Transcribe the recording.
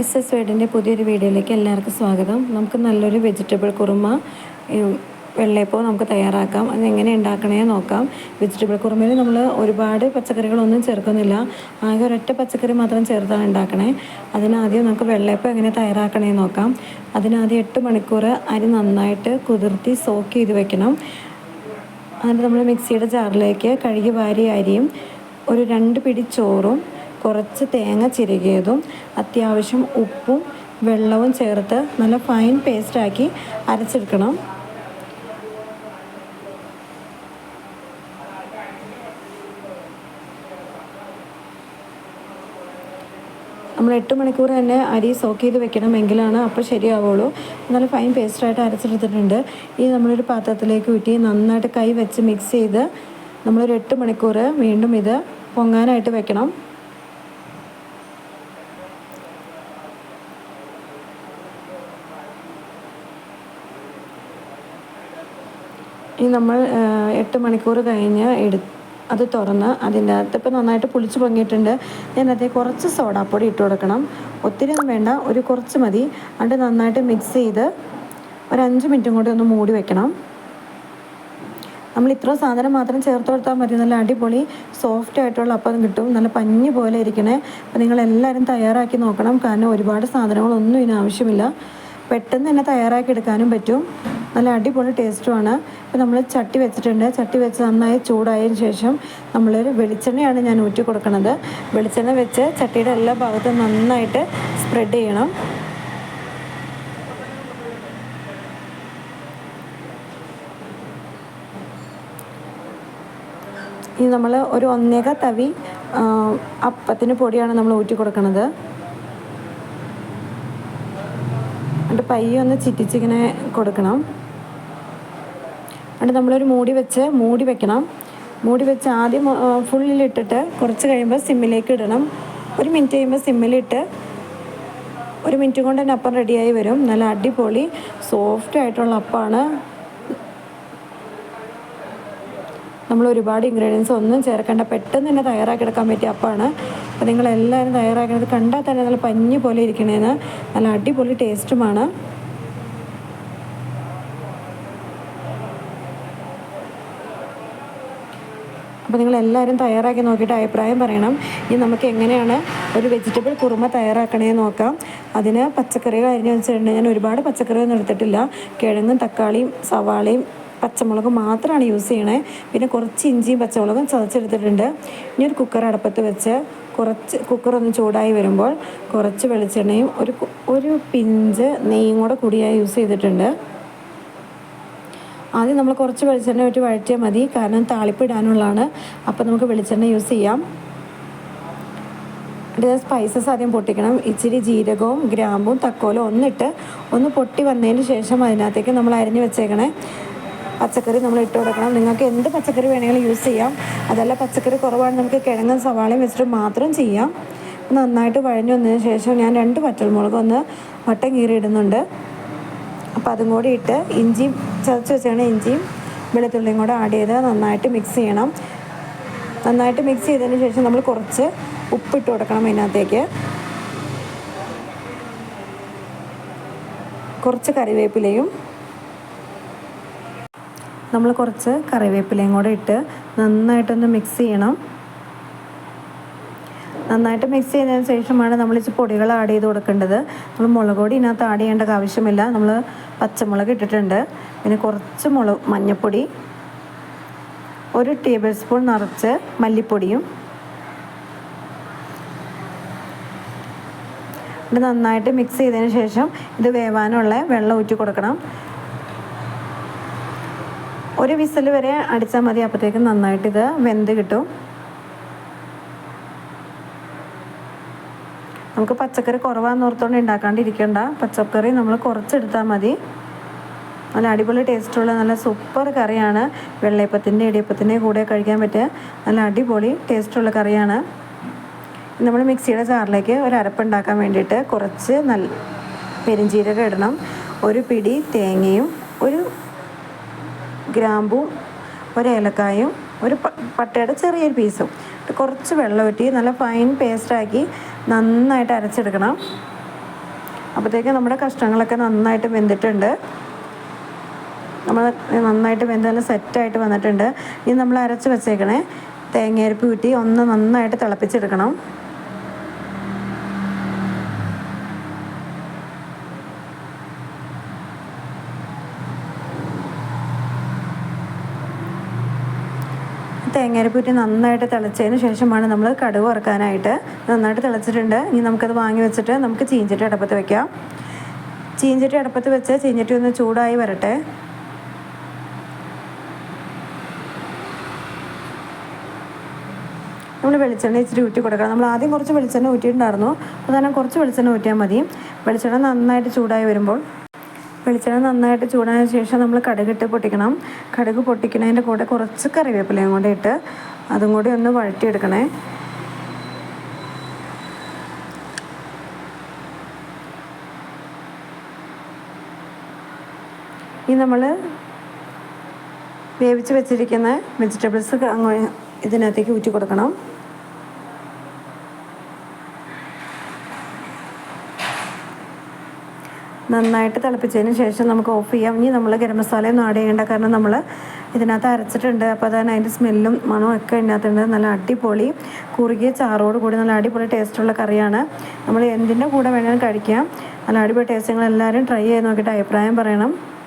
S S വേഡിന്റെ പുതിയൊരു വീഡിയോയിലേക്ക് എല്ലാവർക്കും സ്വാഗതം. നമുക്ക് നല്ലൊരു വെജിറ്റബിൾ കുറുമ വെള്ളയപ്പോൾ നമുക്ക് തയ്യാറാക്കാം. അത് എങ്ങനെ ഉണ്ടാക്കണേ നോക്കാം. വെജിറ്റബിൾ കുറുമയിൽ നമ്മൾ ഒരുപാട് പച്ചക്കറികളൊന്നും ചേർക്കുന്നില്ല. ആകെ ഒരൊറ്റ പച്ചക്കറി മാത്രം ചേർത്താണ് ഉണ്ടാക്കണേ. അതിനാദ്യം നമുക്ക് വെള്ളയപ്പം എങ്ങനെ തയ്യാറാക്കണേ നോക്കാം. അതിനാദ്യം എട്ട് മണിക്കൂർ അരി നന്നായിട്ട് കുതിർത്തി സോക്ക് ചെയ്ത് വെക്കണം. എന്നിട്ട് നമ്മൾ മിക്സിയുടെ ജാറിലേക്ക് കഴുകി വാരി അരിയും ഒരു രണ്ട് പിടി ചോറും കുറച്ച് തേങ്ങ ചിരകിയതും അത്യാവശ്യം ഉപ്പും വെള്ളവും ചേർത്ത് നല്ല ഫൈൻ പേസ്റ്റാക്കി അരച്ചെടുക്കണം. നമ്മൾ എട്ട് മണിക്കൂർ തന്നെ അരി സോക്ക് ചെയ്ത് വെക്കണം എങ്കിലാണ് അപ്പോൾ ശരിയാവുള്ളൂ. നല്ല ഫൈൻ പേസ്റ്റായിട്ട് അരച്ചെടുത്തിട്ടുണ്ട്. ഈ നമ്മളൊരു പാത്രത്തിലേക്ക് ഊറ്റി നന്നായിട്ട് കൈ വെച്ച് മിക്സ് ചെയ്ത് നമ്മളൊരു എട്ട് മണിക്കൂർ വീണ്ടും ഇത് പൊങ്ങാനായിട്ട് വെക്കണം. ഇനി നമ്മൾ എട്ട് മണിക്കൂർ കഴിഞ്ഞ് എടു അത് തുറന്ന് അതിന്റെ അകത്ത് ഇപ്പം നന്നായിട്ട് പുളിച്ച് പൊങ്ങിയിട്ടുണ്ട്. അതിനകത്ത് കുറച്ച് സോഡാപ്പൊടി ഇട്ട് കൊടുക്കണം. ഒത്തിരി ഒന്നും വേണ്ട ഒരു കുറച്ച് മതി. അത് നന്നായിട്ട് മിക്സ് ചെയ്ത് ഒരു അഞ്ച് മിനിറ്റും കൂടി ഒന്ന് മൂടി വെക്കണം. നമ്മൾ ഇത്ര സാധനം മാത്രം ചേർത്ത് കൊടുത്താൽ മതി. നല്ല അടിപൊളി സോഫ്റ്റ് ആയിട്ടുള്ള അപ്പം കിട്ടും. നല്ല പഞ്ഞ് പോലെ ഇരിക്കണേ. അപ്പം നിങ്ങളെല്ലാവരും തയ്യാറാക്കി നോക്കണം. കാരണം ഒരുപാട് സാധനങ്ങളൊന്നും ഇതിന് ആവശ്യമില്ല. പെട്ടെന്ന് തന്നെ തയ്യാറാക്കി എടുക്കാനും പറ്റും. നല്ല അടിപൊളി ടേസ്റ്റുമാണ് ഇപ്പം നമ്മൾ ചട്ടി വെച്ചിട്ടുണ്ട്. ചട്ടി വെച്ച് നന്നായി ചൂടായതിനു ശേഷം നമ്മളൊരു വെളിച്ചെണ്ണയാണ് ഞാൻ ഊറ്റി കൊടുക്കുന്നത് വെളിച്ചെണ്ണ വെച്ച് ചട്ടിയുടെ എല്ലാ ഭാഗത്തും നന്നായിട്ട് സ്പ്രെഡ് ചെയ്യണം. ഇനി നമ്മൾ ഒരു ഒന്നേക തവി അപ്പത്തിന് പൊടിയാണ് നമ്മൾ ഊറ്റി കൊടുക്കുന്നത് എന്നിട്ട് പയ്യെ ഒന്ന് ചിറ്റിച്ചിങ്ങനെ കൊടുക്കണം. എന്നിട്ട് നമ്മളൊരു മൂടി വെച്ച് മൂടി വെക്കണം. മൂടി വെച്ച് ആദ്യം ഫുള്ളിലിട്ടിട്ട് കുറച്ച് കഴിയുമ്പോൾ സിമ്മിലേക്ക് ഇടണം. ഒരു മിനിറ്റ് കഴിയുമ്പോൾ സിമ്മിലിട്ട് ഒരു മിനിറ്റ് കൊണ്ട് തന്നെ അപ്പം റെഡിയായി വരും. നല്ല അടിപൊളി സോഫ്റ്റ് ആയിട്ടുള്ള അപ്പമാണ് നമ്മൾ ഒരുപാട് ഇൻഗ്രീഡിയൻസ് ഒന്നും ചേർക്കേണ്ട. പെട്ടെന്ന് തന്നെ തയ്യാറാക്കി എടുക്കാൻ പറ്റിയ അപ്പമാണ് അപ്പോൾ നിങ്ങളെല്ലാവരും തയ്യാറാക്കണത് കണ്ടാൽ തന്നെ നല്ല പഞ്ഞ് പോലെ ഇരിക്കണേന്ന്. നല്ല അടിപൊളി ടേസ്റ്റുമാണ്. അപ്പോൾ നിങ്ങൾ എല്ലാവരും തയ്യാറാക്കി നോക്കിയിട്ട് അഭിപ്രായം പറയണം. ഇനി നമുക്ക് എങ്ങനെയാണ് ഒരു വെജിറ്റബിൾ കുറുമ തയ്യാറാക്കണേ നോക്കാം. അതിന് പച്ചക്കറികൾ അരിഞ്ഞ് വെച്ചിട്ടുണ്ട്. ഞാൻ ഒരുപാട് പച്ചക്കറിയൊന്നും എടുത്തിട്ടില്ല. കിഴങ്ങും തക്കാളിയും സവാളയും പച്ചമുളകും മാത്രമാണ് യൂസ് ചെയ്യണേ. പിന്നെ കുറച്ച് ഇഞ്ചിയും പച്ചമുളകും ചതച്ചെടുത്തിട്ടുണ്ട്. ഇനി ഒരു കുക്കർ അടപ്പത്ത് വെച്ച് കുറച്ച് കുക്കർ ഒന്ന് ചൂടായി വരുമ്പോൾ കുറച്ച് വെളിച്ചെണ്ണയും ഒരു ഒരു പിഞ്ച് നെയ്യും കൂടെ കൂടിയായി യൂസ് ചെയ്തിട്ടുണ്ട്. ആദ്യം നമ്മൾ കുറച്ച് വെളിച്ചെണ്ണ ഇട്ട് വഴറ്റിയാൽ മതി. കാരണം താളിപ്പ് ഇടാനുള്ളതാണ്. അപ്പോൾ നമുക്ക് വെളിച്ചെണ്ണ യൂസ് ചെയ്യാം. ഇത് സ്പൈസസ് ആദ്യം പൊട്ടിക്കണം. ഇച്ചിരി ജീരകവും ഗ്രാമ്പും തക്കോലും ഒന്നിട്ട് ഒന്ന് പൊട്ടി വന്നതിന് ശേഷം അതിനകത്തേക്ക് നമ്മൾ അരിഞ്ഞ് വെച്ചേക്കണേ. പച്ചക്കറി നമ്മൾ ഇട്ട് കൊടുക്കണം. നിങ്ങൾക്ക് എന്ത് പച്ചക്കറി വേണമെങ്കിലും യൂസ് ചെയ്യാം. അതല്ല പച്ചക്കറി കുറവാണ് നമുക്ക് കിഴങ്ങും സവാളയും വെച്ചിട്ട് മാത്രം ചെയ്യാം. നന്നായിട്ട് വഴഞ്ഞു വന്നതിന് ശേഷം ഞാൻ രണ്ട് പച്ചമുളക് ഒന്ന് വട്ടം കീറി ഇടുന്നുണ്ട് അപ്പോൾ അതും കൂടി ഇട്ട് ഇഞ്ചിയും ചതച്ച് വെച്ചാണ് ഇഞ്ചിയും വെളുത്തുള്ളിയും കൂടെ ആഡ് ചെയ്ത് നന്നായിട്ട് മിക്സ് ചെയ്യണം. നന്നായിട്ട് മിക്സ് ചെയ്തതിന് ശേഷം നമ്മൾ കുറച്ച് ഉപ്പിട്ട് കൊടുക്കണം അതിനകത്തേക്ക്. കുറച്ച് കറിവേപ്പിലയും നമ്മൾ കുറച്ച് കറിവേപ്പിലയും കൂടെ ഇട്ട് നന്നായിട്ടൊന്ന് മിക്സ് ചെയ്യണം. നന്നായിട്ട് മിക്സ് ചെയ്തതിന് ശേഷമാണ് നമ്മൾ ഇച്ചിരി പൊടികൾ ആഡ് ചെയ്ത് കൊടുക്കേണ്ടത്. നമ്മൾ മുളക് പൊടി ഇതിനകത്ത് ആഡ് ചെയ്യേണ്ട ആവശ്യമില്ല. നമ്മൾ പച്ചമുളക് ഇട്ടിട്ടുണ്ട്. പിന്നെ കുറച്ച് മുളക് മഞ്ഞൾപ്പൊടി ഒരു ടേബിൾ സ്പൂൺ നിറച്ച് മല്ലിപ്പൊടിയും ഇത് നന്നായിട്ട് മിക്സ് ചെയ്തതിന് ശേഷം ഇത് വേവാനുള്ള വെള്ളം ഊറ്റി കൊടുക്കണം. ഒരു വിസിൽ വരെ അടിച്ചാൽ മതി. അപ്പോഴത്തേക്കും നന്നായിട്ട് ഇത് വെന്ത് കിട്ടും. നമുക്ക് പച്ചക്കറി കുറവാന്ന് ഓർത്തുകൊണ്ട് ഉണ്ടാക്കാണ്ടിരിക്കണ്ട പച്ചക്കറി നമ്മൾ കുറച്ചെടുത്താൽ മതി. നല്ല അടിപൊളി ടേസ്റ്റുള്ള നല്ല സൂപ്പർ കറിയാണ്. വെള്ളയപ്പത്തിന്റെ ഇടിയപ്പത്തിന്റെ കൂടെ കഴിക്കാൻ പറ്റിയ നല്ല അടിപൊളി ടേസ്റ്റുള്ള കറിയാണ്. നമ്മൾ മിക്സിയുടെ ജാറിലേക്ക് ഒരു അരപ്പുണ്ടാക്കാൻ വേണ്ടിയിട്ട് കുറച്ച് നല്ല പെരിഞ്ചീരകം ഇടണം. ഒരു പിടി തേങ്ങയും ഒരു ഗ്രാമ്പും ഒരു ഏലക്കായും ഒരു പട്ടയുടെ ചെറിയൊരു പീസും. കുറച്ച് വെള്ളം ഊറ്റി നല്ല ഫൈൻ പേസ്റ്റാക്കി നന്നായിട്ട് അരച്ചെടുക്കണം. അപ്പോഴത്തേക്ക് നമ്മുടെ കഷ്ണങ്ങളൊക്കെ നന്നായിട്ട് വെന്തിട്ടുണ്ട്. നമ്മൾ നന്നായിട്ട് വെന്ത് നല്ല സെറ്റായിട്ട് വന്നിട്ടുണ്ട്. ഇനി നമ്മൾ അരച്ച് വെച്ചേക്കണേ. തേങ്ങയരപ്പ് ഊറ്റി ഒന്ന് നന്നായിട്ട് തിളപ്പിച്ചെടുക്കണം. തേങ്ങയരപ്പൂറ്റി നന്നായിട്ട് തിളച്ചതിന് ശേഷമാണ് നമ്മൾ കടുക് വറുക്കാനായിട്ട് നന്നായിട്ട് തിളച്ചിട്ടുണ്ട്. ഇനി നമുക്കത് വാങ്ങി വെച്ചിട്ട് നമുക്ക് ചീഞ്ചട്ടി അടുപ്പത്ത് വെക്കാം. ചീഞ്ചട്ടി അടുപ്പത്ത് വെച്ച് ചീഞ്ചട്ടി ഒന്ന് ചൂടായി വരട്ടെ. നമ്മൾ വെളിച്ചെണ്ണ ഇച്ചിരി ഊറ്റി കൊടുക്കണം. നമ്മൾ ആദ്യം കുറച്ച് വെളിച്ചെണ്ണ ഊറ്റിയിട്ടുണ്ടായിരുന്നു. പ്രധാനം കുറച്ച് വെളിച്ചെണ്ണ ഊറ്റിയാൽ മതി. വെളിച്ചെണ്ണ നന്നായിട്ട് ചൂടായി വരുമ്പോൾ വെളിച്ചെണ്ണ നന്നായിട്ട് ചൂടായ ശേഷം നമ്മൾ കടുകിട്ട് പൊട്ടിക്കണം. കടുക് പൊട്ടിക്കുന്നതിന്റെ കൂടെ കുറച്ച് കറിവേപ്പിലയും കൂടെ ഇട്ട് അതും കൂടി ഒന്ന് വഴറ്റിയെടുക്കണേ. ഈ നമ്മൾ വേവിച്ച് വെച്ചിരിക്കുന്ന വെജിറ്റബിൾസ് ഇതിനകത്തേക്ക് ഊറ്റി കൊടുക്കണം. നന്നായിട്ട് തിളപ്പിച്ചതിന് ശേഷം നമുക്ക് ഓഫ് ചെയ്യാം. ഇനി നമ്മൾ ഗരം മസാലയൊന്നും ആഡ് ചെയ്യേണ്ട. കാരണം നമ്മൾ ഇതിനകത്ത് അരച്ചിട്ടുണ്ട്. അപ്പോൾ അതാണ് അതിന്റെ സ്മെല്ലും മണവും ഒക്കെ ഇതിനകത്തുണ്ട്. നല്ല അടിപൊളി കുറുകിയ ചാറോട് കൂടി നല്ല അടിപൊളി ടേസ്റ്റുള്ള കറിയാണ്. നമ്മൾ എന്തിന്റെ കൂടെ വേണമെങ്കിലും കഴിക്കാം. നല്ല അടിപൊളി ടേസ്റ്റ് നിങ്ങൾ എല്ലാവരും ട്രൈ ചെയ്ത് നോക്കിയിട്ട് അഭിപ്രായം പറയണം.